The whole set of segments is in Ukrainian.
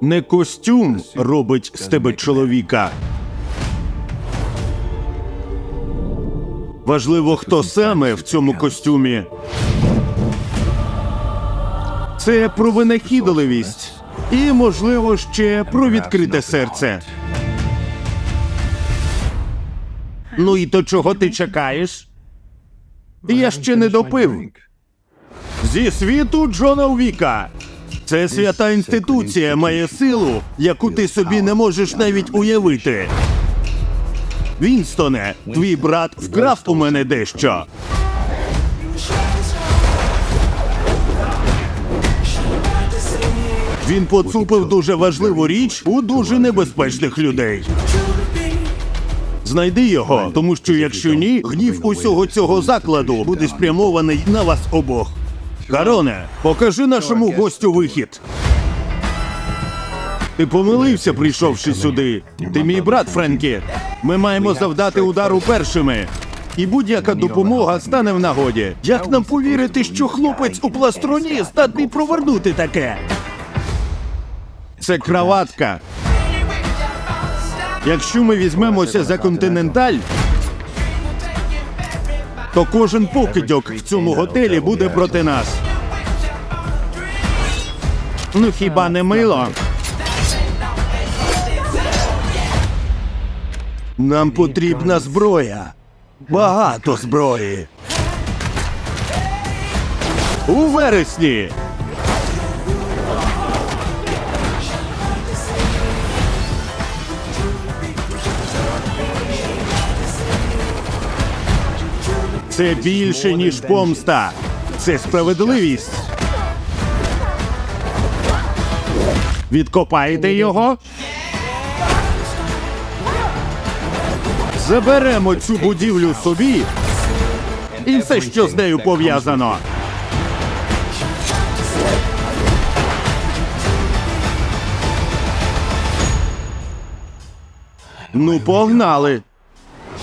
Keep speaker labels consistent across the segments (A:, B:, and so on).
A: Не костюм робить з тебе чоловіка. Важливо, хто саме в цьому костюмі. Це про винахідливість і, можливо, ще про відкрите серце. Ну і то чого ти чекаєш? Я ще не допив. Зі світу Джона Віка. Це свята інституція має силу, яку ти собі не можеш навіть уявити. Вінстоне, твій брат вкрав у мене дещо. Він поцупив дуже важливу річ у дуже небезпечних людей. Знайди його, тому що якщо ні, гнів усього цього закладу буде спрямований на вас обох. Кароне, покажи нашому гостю вихід. Ти помилився, прийшовши сюди. Ти мій брат, Френкі. Ми маємо завдати удару першими. І будь-яка допомога стане в нагоді. Як нам повірити, що хлопець у пластроні здатний провернути таке? Це краватка. Якщо ми візьмемося за континенталь, то кожен покидьок в цьому готелі буде проти нас. Ну хіба не мило? Нам потрібна зброя. Багато зброї. У вересні. Це більше, ніж помста. Це справедливість. Відкопаєте його? Заберемо цю будівлю собі і все, що з нею пов'язано. Ну, погнали.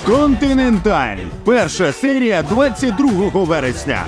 A: Континенталь. Перша серія 22 вересня.